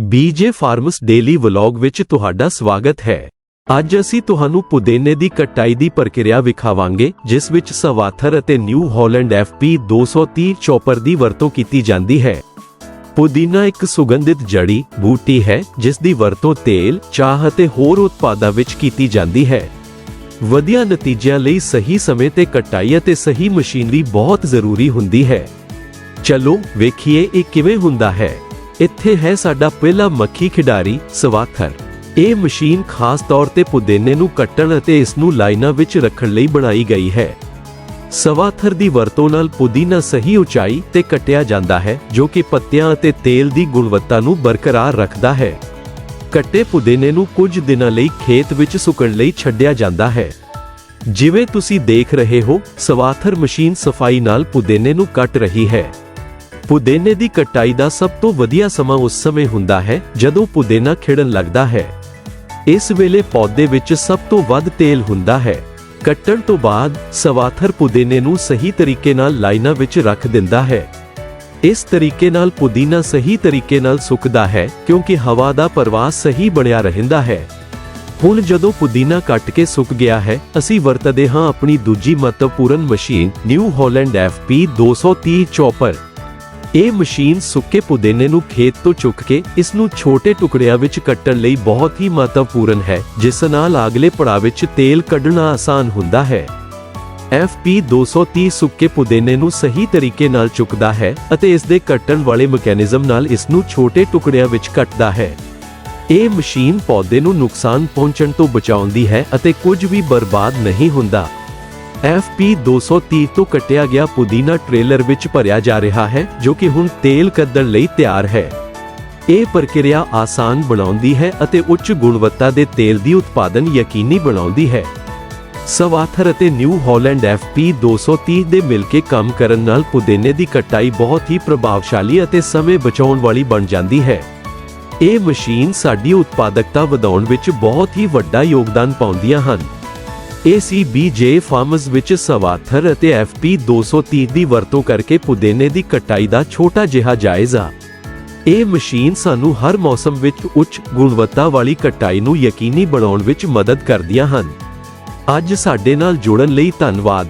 ਬੀਜੇ farms daily vlog ਵਿੱਚ ਤੁਹਾਡਾ ਸਵਾਗਤ ਹੈ। ਅੱਜ ਅਸੀਂ ਤੁਹਾਨੂੰ ਪੁਦੀਨੇ ਦੀ ਕਟਾਈ ਦੀ ਪ੍ਰਕਿਰਿਆ ਵਿਖਾਵਾਂਗੇ, ਜਿਸ ਵਿੱਚ ਸਵਾਥਰ ਅਤੇ ਨਿਊ ਹਾਲੈਂਡ FP 230 ਚੌਪਰ ਦੀ ਵਰਤੋਂ ਕੀਤੀ ਜਾਂਦੀ ਹੈ। ਪੁਦੀਨਾ ਇੱਕ ਸੁਗੰਧਿਤ ਜੜੀ, ਬੂਟੀ ਹੈ, ਜਿਸ ਦੀ ਵਰਤੋਂ ਤੇਲ, ਚਾਹ ਅਤੇ ਹੋਰ ਉਤਪਾਦਾਂ ਵਿੱਚ ਕੀਤੀ ਜਾਂਦੀ ਹੈ। ਵਧੀਆ ਨਤੀਜਿਆਂ ਲਈ ਸਹੀ ਸਮੇਂ ਤੇ ਕਟਾਈ ਅਤੇ ਸਹੀ ਮਸ਼ੀਨਰੀ ਬਹੁਤ ਜ਼ਰੂਰੀ ਹੁੰਦੀ ਹੈ। ਚਲੋ, ਵੇਖੀਏ ਇਹ ਕਿਵੇਂ ਹੁੰਦਾ ਹੈ। ਇੱਥੇ ਹੈ ਸਾਡਾ ਪਹਿਲਾ ਮੱਖੀ ਖਿਡਾਰੀ, ਸਵਾਥਰ। ਇਹ ਮਸ਼ੀਨ ਖਾਸ ਤੌਰ ਤੇ ਪੁਦੀਨੇ ਨੂੰ ਕੱਟਣ ਅਤੇ ਇਸ ਨੂੰ ਲਾਈਨਾਂ ਵਿੱਚ ਰੱਖਣ ਲਈ ਬਣਾਈ ਗਈ ਹੈ। ਸਵਾਥਰ ਦੀ ਵਰਤੋਂ ਨਾਲ ਪੁਦੀਨਾ ਸਹੀ ਉਚਾਈ ਤੇ ਕੱਟਿਆ ਜਾਂਦਾ ਹੈ, ਜੋ ਕਿ ਪੱਤਿਆਂ ਅਤੇ ਤੇਲ ਦੀ ਗੁਣਵੱਤਾ ਨੂੰ ਬਰਕਰਾਰ ਰੱਖਦਾ ਹੈ। ਕੱਟੇ ਪੁਦੀਨੇ ਨੂੰ ਕੁਝ ਦਿਨਾਂ ਲਈ ਖੇਤ ਵਿੱਚ ਸੁੱਕਣ ਲਈ ਛੱਡਿਆ ਜਾਂਦਾ ਹੈ। ਜਿਵੇਂ ਤੁਸੀਂ ਦੇਖ ਰਹੇ ਹੋ, ਸਵਾਥਰ ਮਸ਼ੀਨ ਸਫ਼ਾਈ ਨਾਲ ਪੁਦੀਨੇ ਨੂੰ ਕੱਟ ਰਹੀ ਹੈ। ਪੁਦੀਨੇ ਦੀ ਕਟਾਈ ਦਾ ਸਭ ਤੋਂ ਵਧੀਆ ਸਮਾਂ ਉਸ ਸਮੇਂ ਹੁੰਦਾ ਹੈ, ਜਦੋਂ ਪੁਦੀਨਾ ਖਿੜਨ ਲੱਗਦਾ ਹੈ। ਇਸ ਵੇਲੇ ਪੌਦੇ ਵਿੱਚ ਸਭ ਤੋਂ ਵੱਧ ਤੇਲ ਹੁੰਦਾ ਹੈ। ਕੱਟਣ ਤੋਂ ਬਾਅਦ, ਸਵਾਥਰ ਪੁਦੀਨੇ ਨੂੰ ਸਹੀ ਤਰੀਕੇ ਨਾਲ ਲਾਈਨਾਂ ਵਿੱਚ ਰੱਖ ਦਿੰਦਾ ਹੈ। ਇਸ ਤਰੀਕੇ ਨਾਲ ਪੁਦੀਨਾ ਸਹੀ ਤਰੀਕੇ ਨਾਲ ਸੁੱਕਦਾ ਹੈ, ਕਿਉਂਕਿ ਹਵਾ ਦਾ ਪ੍ਰਵਾਹ ਸਹੀ ਬਣਿਆ ਰਹਿੰਦਾ ਹੈ। ਹੁਣ ਜਦੋਂ ਪੁਦੀਨਾ ਕੱਟ ਕੇ ਸੁੱਕ ਗਿਆ ਹੈ, ਅਸੀਂ ਵਰਤਦੇ ਹਾਂ ਆਪਣੀ ਦੂਜੀ ਮਹੱਤਵਪੂਰਨ machine, New Holland FP 230 chopper. ਇਹ ਮਸ਼ੀਨ ਸੁੱਕੇ ਪੁਦੀਨੇ ਨੂੰ ਖੇਤ ਤੋਂ ਚੁੱਕ ਕੇ ਇਸ ਨੂੰ ਛੋਟੇ ਟੁਕੜਿਆਂ ਵਿੱਚ ਕੱਟਣ ਲਈ ਬਹੁਤ ਹੀ ਮਹੱਤਵਪੂਰਨ ਹੈ, ਜਿਸ ਨਾਲ ਅਗਲੇ ਪੜਾਅ ਵਿੱਚ ਤੇਲ ਕੱਢਣਾ ਆਸਾਨ ਹੁੰਦਾ ਹੈ। FP 230 ਸੁੱਕੇ ਪੁਦੀਨੇ ਨੂੰ ਸਹੀ ਤਰੀਕੇ ਨਾਲ ਚੁੱਕਦਾ ਹੈ ਅਤੇ ਇਸ ਦੇ ਕੱਟਣ ਵਾਲੇ ਮੈਕੈਨਿਜ਼ਮ ਨਾਲ ਇਸ ਨੂੰ ਛੋਟੇ ਟੁਕੜਿਆਂ ਵਿੱਚ ਕੱਟਦਾ ਹੈ। ਇਹ ਮਸ਼ੀਨ ਪੌਦੇ ਨੂੰ ਨੁਕਸਾਨ ਪਹੁੰਚਣ ਤੋਂ ਬਚਾਉਂਦੀ ਹੈ ਅਤੇ ਕੁਝ ਵੀ ਬਰਬਾਦ ਨਹੀਂ ਹੁੰਦਾ। FP 230 ਤੋਂ ਕੱਟਿਆ ਗਿਆ ਪੁਦੀਨਾ ਟ੍ਰੇਲਰ ਵਿੱਚ ਭਰਿਆ ਜਾ ਰਿਹਾ ਹੈ, ਜੋ ਕਿ ਹੁਣ ਤੇਲ ਕੱਢਣ ਲਈ ਤਿਆਰ ਹੈ। ਇਹ ਪ੍ਰਕਿਰਿਆ ਆਸਾਨ ਬਣਾਉਂਦੀ ਹੈ ਅਤੇ ਉੱਚ ਗੁਣਵੱਤਾ ਦੇ ਤੇਲ ਦੀ ਉਤਪਾਦਨ ਯਕੀਨੀ ਬਣਾਉਂਦੀ ਹੈ। ਸਵਾਥਰ ਅਤੇ ਨਿਊ ਹਾਲੈਂਡ FP 230 ਦੇ ਮਿਲ ਕੇ ਕੰਮ ਕਰਨ ਨਾਲ ਪੁਦੀਨੇ ਦੀ ਕਟਾਈ ਬਹੁਤ ਹੀ ਪ੍ਰਭਾਵਸ਼ਾਲੀ ਅਤੇ ਸਮੇਂ ਬਚਾਉਣ ਵਾਲੀ ਬਣ ਜਾਂਦੀ ਹੈ। ਇਹ ਮਸ਼ੀਨ ਸਾਡੀ ਉਤਪਾਦਕਤਾ ਵਧਾਉਣ ਵਿੱਚ ਬਹੁਤ ਹੀ ਵੱਡਾ ਯੋਗਦਾਨ ਪਾਉਂਦੀਆਂ ਹਨ। ACBJ ਫਾਰਮਸ ਵਿੱਚ ਸਵਾਥਰ ਅਤੇ FP 230 ਦੀ ਵਰਤੋਂ ਕਰਕੇ ਪੁਦੀਨੇ ਦੀ ਕਟਾਈ ਦਾ ਛੋਟਾ ਜਿਹਾ ਜਾਇਜ਼ਾ। ਇਹ ਮਸ਼ੀਨ ਸਾਨੂੰ ਹਰ ਮੌਸਮ ਵਿੱਚ ਉੱਚ ਗੁਣਵੱਤਾ ਵਾਲੀ ਕਟਾਈ ਨੂੰ ਯਕੀਨੀ ਬਣਾਉਣ ਵਿੱਚ ਮਦਦ ਕਰਦੀਆਂ ਹਨ। ਅੱਜ ਸਾਡੇ ਨਾਲ ਜੁੜਨ ਲਈ ਧੰਨਵਾਦ।